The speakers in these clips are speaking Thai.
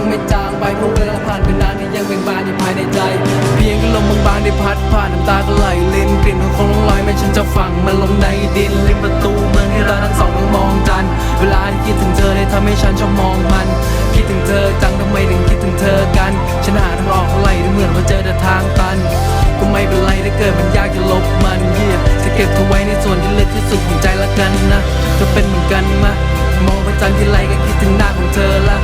ยังไม่จางไปเพราะเวลาผ่านไปนานที่ยังเป็นบานที่ภายในใจ เพียงลมบางๆได้พัดผ่านน้ำตาก็ไหลลินกลิ่นของคงลอยไม่ฉันจะฝังมันลงในดินริมประตูเมืองที่เราทั้งสองมองกัน เวลาที่คิดถึงเธอได้ทำให้ฉันชอบมองมัน คิดถึงเธอจังทำไมถึงคิดถึงเธอกันฉันหาทางออกไหลเหมือนว่าเจอแต่ทางตันก็ไม่เป็นไรถ้าเกิดมันยากจะลบมันเยี่ยจะเก็บเธอไว้ในส่วนที่ลึกที่สุดของใจละกันนะจะเป็นเหมือนกันมะมองพระจันทร์ที่ไรก็คิดถึงหน้าของเธอละ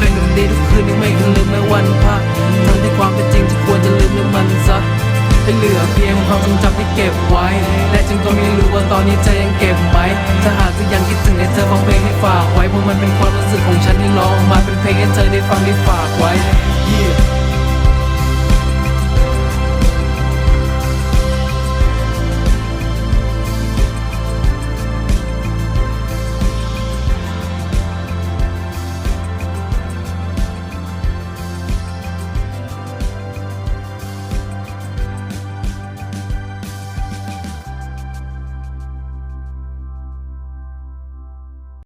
แรงกับดีทุกคืนยังไม่เคยลืมแม้วันพักทั้งที่ความเป็นจริงที่ควรจะลืมมันซะให้เหลือเพียงความทรงจำที่เก็บไว้แต่ฉันก็ไม่รู้ว่าตอนนี้เธอยังเก็บไหมถ้าหากจะยังคิดถึงให้เธอฟังเพลงที่ฝากไว้เพราะมันเป็นความรู้สึกของฉันที่ร้องมาเป็นเพลงให้เธอได้ฟังได้ฝากไว้ yeah.